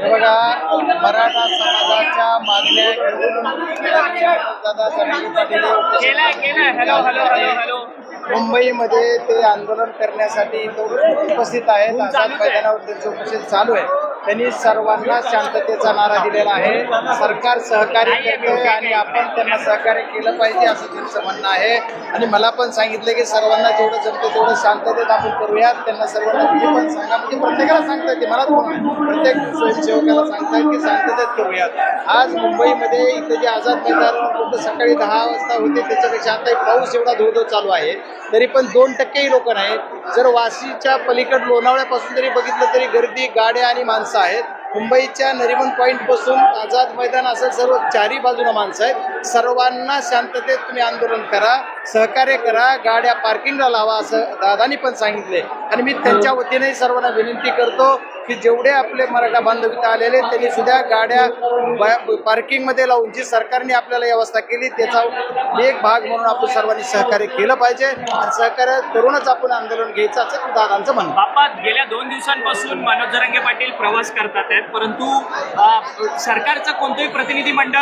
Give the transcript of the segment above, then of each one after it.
हे बघा मराठा समाजाच्या मागण्या घेऊन मुंबईमध्ये ते आंदोलन करण्यासाठी उपस्थित आहेत. मैदानावर त्यांचं उपस्थित चालू आहे. त्यांनी सर्वांना शांततेचा नारा दिलेला आहे. सरकार सहकार्य करते आणि आपण त्यांना सहकार्य केलं पाहिजे असं त्यांचं म्हणणं आहे. आणि मला पण सांगितलं की सर्वांना जेवढं जमतं तेवढं शांततेत आपण करूयात. त्यांना सर्वांना तुम्ही पण सांगा म्हणजे प्रत्येकाला सांगता येते. मला प्रत्येक स्वयंसेवकाला सांगतायत की शांततेत करूयात. आज मुंबईमध्ये इथं जे आझाद मैदान सकाळी दहा वाजता होते त्याच्यापेक्षा आता पाऊस एवढा धो चालू आहे. तरी पण दोन टक्केही लोक नाहीत. जर वाशीच्या पलीकड लोणावळ्यापासून जरी बघितलं तरी गर्दी गाड्या आणि माणसं आहेत. मुंबईच्या नरिमन पॉईंटपासून आझाद मैदान असं सर्व चारी बाजूला माणसं आहेत. सर्वांना शांततेत तुम्ही आंदोलन करा सहकार्य करा गाड्या पार्किंगला लावा असं दादानी पण सांगितले. आणि मी त्यांच्या वतीने सर्वांना विनंती करतो की जेवढे आपले मराठा बांधव इथं आलेले त्यांनी सुद्धा गाड्या पार्किंगमध्ये लावून जी सरकारने आपल्याला व्यवस्था केली त्याचा एक भाग म्हणून आपण सर्वांनी सहकार्य केलं पाहिजे. आणि सहकार्य करूनच आपण आंदोलन घ्यायचं असं दादांचं म्हणणं. बाप्पा गेल्या दोन दिवसांपासून मनोज जरांगे पाटील प्रवास करतात आहेत परंतु सरकारचं कोणतंही प्रतिनिधी मंडळ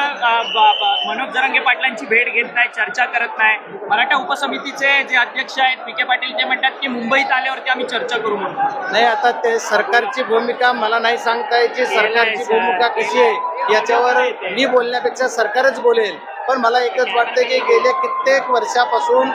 मनोज जरांगे पाटलांची भेट घेत नाही चर्चा करत नाही. मराठा उपसमितीचे जे अध्यक्ष आहेत पी के पाटील ते म्हणतात की मुंबईत आल्यावरती आम्ही चर्चा करू म्हणून. नाही आता ते सरकारची भूमिका मला नाही सांगता यायची. सरकारची भूमिका कशी आहे याच्यावर मी बोलण्यापेक्षा सरकारच बोलेल. पण मला एकच वाटतं की गेल्या कित्येक वर्षापासून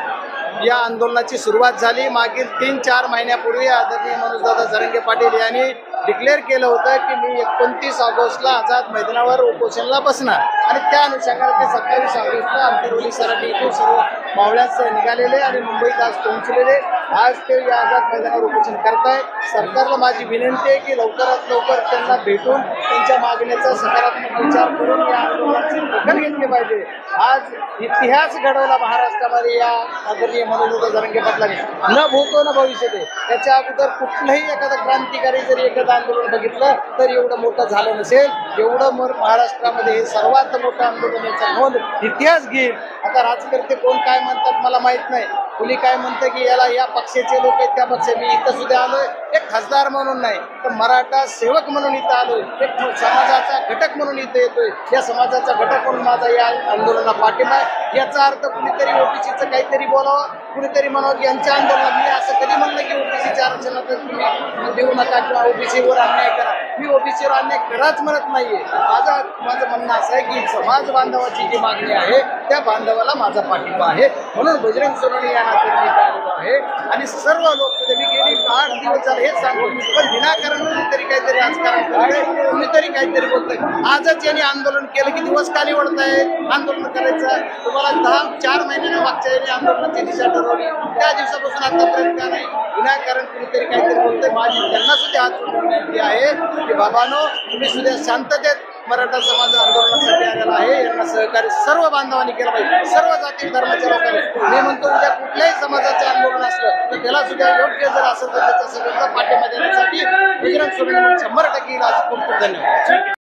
या आंदोलनाची सुरुवात झाली. मागील तीन चार महिन्यापूर्वी आदरणीय मनोजदादा जरंगे पाटील यांनी डिक्लेअर केलं होतं की मी एकोणतीस ऑगस्टला आझाद मैदानावर उपोषणला बसणार. आणि त्या अनुषंगाने ते सत्तावीस ऑगस्टला आंतरवली सराठी इथून सर्व मावळ्यात निघालेले आणि मुंबईत आज पोहोचलेले. आज ते या आझाद मैदानावर उपोषण करतायत. सरकारला माझी विनंती आहे की लवकरात लवकर त्यांना भेटून त्यांच्या मागण्याचा सकारात्मक विचार करून या आंदोलनाची दखल घेतली पाहिजे. आज इतिहास घडवला महाराष्ट्रामध्ये या आदरणीय मनोज जरंगे पाटलांनी. न भूतो न भविष्य त्याच्या अगोदर कुठलंही एखादा क्रांतिकारी जरी एखादं आंदोलन बघितलं तर एवढं मोठं झालं नसेल. एवढं मग महाराष्ट्रामध्ये हे सर्वात मोठं आंदोलन याचा नोंद इतिहास घेईल. आता राजकर्ते कोण काय म्हणतात मला माहीत नाही. कुणी काय म्हणतं की याला या पक्षाचे लोक आहेत त्या पक्ष मी इथं सुद्धा आलोय. एक खासदार म्हणून नाही तर मराठा सेवक म्हणून इथं आलोय. एक समाजाचा घटक म्हणून इथं येतोय. या समाजाचा घटक म्हणून माझा या आंदोलनाला पाठिंबा आहे. याचा अर्थ कुणीतरी ओबीसीचं काहीतरी बोलावं कुणीतरी म्हणावं यांच्या आंदोलनात मी असं कधी म्हणलं की ओबीसीच्या आरक्षणात तुम्ही देऊ नका किंवा ओबीसीवर अन्याय करा. मी ओबीसीवर अन्याय कराच म्हणत नाहीये. माझा माझं म्हणणं असं आहे की समाज बांधवाची जी मागणी आहे त्या बांधवाला माझा पाठिंबा आहे. म्हणून बजरंग सोनवणे या नात्याने मी आहे. आणि सर्व लोक मी गेली आठ दिवस झाले हेच सांगतो. पण विनाकारण काहीतरी राजकारण करतंय कुणीतरी काहीतरी बोलतंय. आजच यांनी आंदोलन केलं की दिवस खाली ओढत आहे आंदोलन करायचं. तुम्हाला दहा चार महिन्याने मागच्या यांनी आंदोलनाची दिशा ठरवली. त्या दिवसापासून आतापर्यंत का नाही? विनाकारण कुणीतरी काहीतरी बोलतंय. माझी त्यांना सुद्धा हात विनंती आहे की बाबानो तुम्ही सुद्धा शांततेत मराठा समाज आंदोलनासाठी आलेला आहे. यांना सहकार्य सर्व बांधवांनी केलं पाहिजे. सर्व जाती धर्माच्या लोकांनी. मी म्हणतो उद्या कुठल्याही समाजाचं आंदोलन असलं त्याला सुद्धा योग्य जर असेल तर त्याच्या सगळ्यांचा पाठिंबा देण्यासाठी गुजरात सोडून शंभर टक्के येईल. असं खूप खूप धन्यवाद.